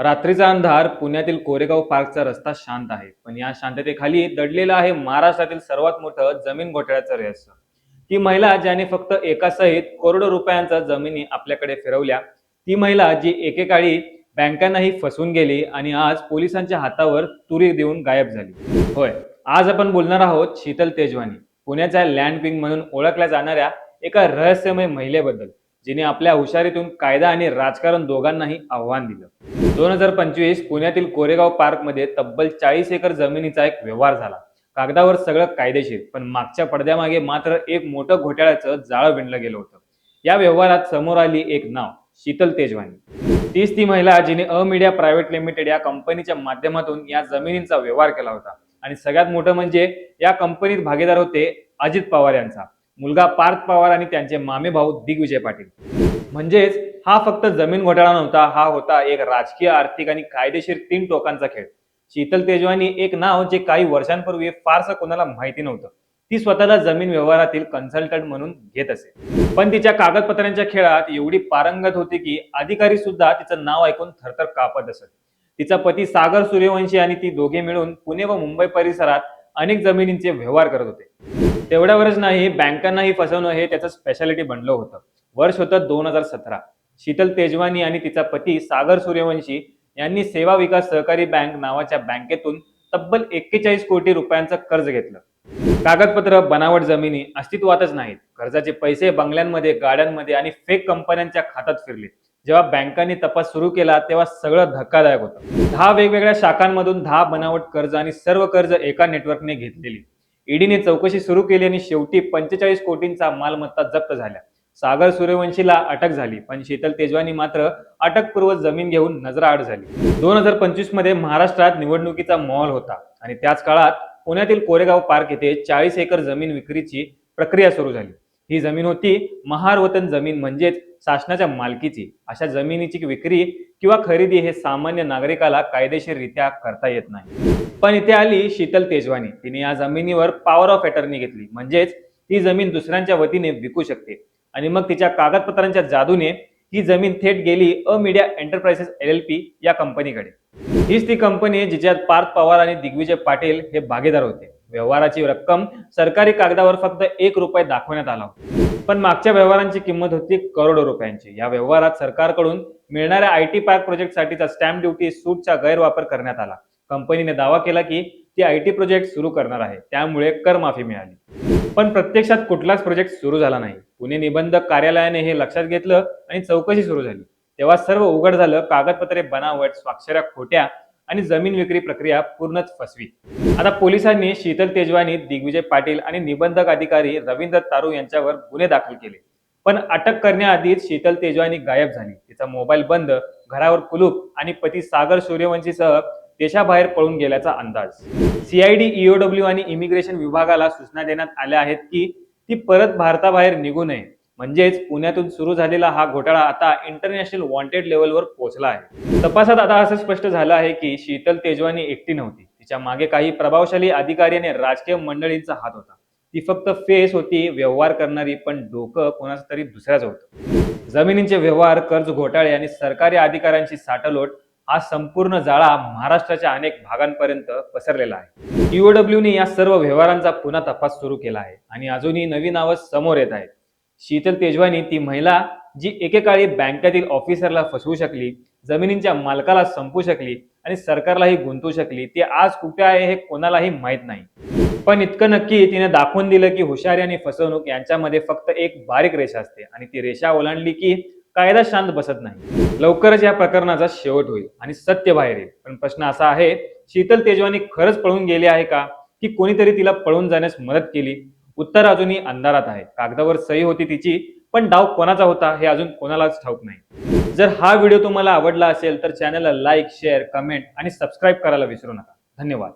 रात्रीचा अंधार पुण्यातील कोरेगाव पार्कचा रस्ता शांत आहे. पण या शांततेखाली दडलेलं आहे महाराष्ट्रातील सर्वात मोठं जमीन घोटाळ्याचं रहस्य. ती महिला ज्याने फक्त एका सहित करोडो रुपयांचा जमिनी आपल्याकडे फिरवल्या ती महिला जी एकेकाळी बँकांनाही फसवून गेली आणि आज पोलिसांच्या हातावर तुरी देऊन गायब झाली. होय आज आपण बोलणार आहोत शीतल तेजवानी पुण्याच्या लँडपिंग म्हणून ओळखल्या जाणाऱ्या एका रहस्यमय महिलेबद्दल जिने आपल्या हुशारीतून कायदा आणि राजकारण दोघांनाही आव्हान दिलं. दोन हजार पंचवीस पुण्यातील कोरेगाव पार्कमध्ये तब्बल चाळीस एकर जमिनीचा एक व्यवहार झाला. कागदावर सगळं कायदेशीर पण मागच्या पडद्यामागे मात्र एक मोठं घोटाळ्याचं जाळं विणलं गेलं होतं. या व्यवहारात समोर आली एक नाव शीतल तेजवानी. तीच ती महिला जिने अ मीडिया प्रायव्हेट लिमिटेड या कंपनीच्या माध्यमातून या जमिनींचा व्यवहार केला होता. आणि सगळ्यात मोठं म्हणजे या कंपनीत भागीदार होते अजित पवार यांचा. मुलगा पार्थ पवार आणि त्यांचे मामे भाऊ दिग्विजय पाटील. म्हणजेच हा फक्त जमीन घोटाळा नव्हता हा होता एक राजकीय आर्थिक आणि कायदेशीर तीन टोकांचा खेळ. शीतल तेजवानी एक नाव जे काही वर्षांपूर्वी फारसं कोणाला माहिती नव्हतं. ती स्वतःला जमीन व्यवहारातील कन्सल्टंट म्हणून घेत असे. पण तिच्या कागदपत्रांच्या खेळात एवढी पारंगत होती की अधिकारी सुद्धा तिचं नाव ऐकून थरथर कापत असत. तिचा पती सागर सूर्यवंशी आणि ती दोघे मिळून पुणे व मुंबई परिसरात अनेक जमिनींचे व्यवहार करत होते. तेवढ्यावरच नाही बँकांनाही फसवणं हे त्याचं स्पेशालिटी बनलं होतं. वर्ष होतं दोन हजार सतरा. शीतल तेजवानी आणि तिचा पती सागर सूर्यवंशी यांनी सेवा विकास सहकारी बँक नावाच्या बँकेतून तब्बल एक्केचाळीस कोटी रुपयांचं कर्ज घेतलं. कागदपत्र बनावट जमिनी अस्तित्वातच नाहीत. कर्जाचे पैसे बंगल्यांमध्ये गाड्यांमध्ये आणि फेक कंपन्यांच्या खात्यात फिरले. जेव्हा बँकांनी तपास सुरू केला तेव्हा सगळं धक्कादायक होतं. दहा वेगवेगळ्या शाखांमधून दहा बनावट कर्ज आणि सर्व कर्ज एका नेटवर्कने घेतलेली. ईडीने चौकशी सुरू केली आणि शेवटी पंचेचाळीस कोटींचा मालमत्ता जप्त झाल्या. सागर सूर्यवंशीला अटक झाली पण शीतल तेजवानी मात्र अटकपूर्व जमीन घेऊन नजराआड झाली. दोन हजार पंचवीसमध्ये महाराष्ट्रात निवडणुकीचा माहोल होता आणि त्याच काळात पुण्यातील कोरेगाव पार्क येथे चाळीस एकर जमीन विक्रीची प्रक्रिया सुरू झाली. ही जमीन होती महारवतन जमीन म्हणजेच शासनाच्या मालकीची. अशा जमिनीची विक्री किंवा खरेदी हे सामान्य नागरिकाला कायदेशीररित्या करता येत नाही. पण इथे आली शीतल तेजवानी. तिने या जमिनीवर पॉवर ऑफ अटर्नी घेतली. म्हणजेच ती जमीन दुसऱ्यांच्या वतीने विकू शकते. आणि मग तिच्या कागदपत्रांच्या जादूने ही जमीन थेट गेली Amadea enterprises L L P या कंपनीकडे. हीच ती कंपनी जिच्यात पार्थ पवार आणि दिग्विजय पाटील हे भागीदार होते. व्यवहाराची रक्कम सरकारी कागदावर फक्त एक रुपये दाखवण्यात आला होता. पण मागच्या व्यवहारांची किंमत होती करोडो रुपयांची. या व्यवहारात सरकारकडून मिळणाऱ्या आय टी पार्क प्रोजेक्टसाठीचा स्टॅम्प ड्युटी सूटचा गैरवापर करण्यात आला. कंपनीने दावा केला की ती आय टी प्रोजेक्ट सुरू करणार आहे. त्यामुळे करमाफी मिळाली. पण प्रत्यक्षात कुठलाच प्रोजेक्ट सुरू झाला नाही. पुणे निबंधक कार्यालयाने हे लक्षात घेतलं आणि चौकशी सुरू झाली. तेव्हा सर्व उघड झालं कागदपत्रे बनावट स्वाक्षऱ्या खोट्या आणि जमीन विक्री प्रक्रिया पूर्णच फसवी. आता पोलिसांनी शीतल तेजवानी दिग्विजय पाटील आणि निबंधक अधिकारी रवींद्र तारू यांच्यावर गुन्हे दाखल केले. पण अटक करण्याआधीच शीतल तेजवानी गायब झाली. तिचा मोबाईल बंद घरावर कुलूप आणि पती सागर सूर्यवंशीसह देशाबाहेर पळून गेल्याचा अंदाज. सीआयडी ईओडब्ल्यू आणि इमिग्रेशन विभागाला सूचना देण्यात आल्या आहेत की ती परत भारताबाहेर निघू नये. म्हणजेच पुण्यातून सुरू झालेला हा घोटाळा आता इंटरनॅशनल वॉन्टेड लेवलवर पोहोचला आहे. तपासात आता असं स्पष्ट झालं आहे की शीतल तेजवानी एकटी नव्हती. तिच्यामागे काही प्रभावशाली अधिकारी आणि राजकीय मंडळींचा हात होता. ती फक्त फेस होती व्यवहार करणारी पण डोकं कोणाचं तरी दुसऱ्याच होतं. जमिनींचे व्यवहार कर्ज घोटाळे आणि सरकारी अधिकाऱ्यांची साठलोट हा संपूर्ण जाळा महाराष्ट्राच्या अनेक भागांपर्यंत पसरलेला आहे. ईओडब्ल्यूने या सर्व व्यवहारांचा पुन्हा तपास सुरू केला आहे आणि अजूनही नवी नावं समोर येत आहेत. शीतल तेजवानी ती महिला जी एकेकाळी बँकेतील ऑफिसरला फसवू शकली जमिनींच्या मालकाला संपू शकली आणि सरकारलाही गुंतवू शकली ती आज कुठे आहे हे कोणालाही माहीत नाही. पण इतकं नक्की तिने दाखवून दिलं की हुशारी आणि फसवणूक यांच्यामध्ये फक्त एक बारीक रेषा असते आणि ती रेषा ओलांडली की कायदा शांत बसत नाही. लवकरच या प्रकरणाचा शेवट होईल आणि सत्य बाहेर येईल. पण प्रश्न असा आहे शीतल तेजवानी खरंच पळून गेली आहे का? की कोणीतरी तिला पळून जाण्यास मदत केली? उत्तर अजूनही अंधारात आहे. कागदावर सही होती तिची पण डाव कोणाचा होता हे अजून कोणालाच ठाऊक नाही. जर हा व्हिडिओ तुम्हाला आवडला असेल तर चॅनलला लाईक शेअर कमेंट आणि सबस्क्राईब करायला विसरू नका. धन्यवाद.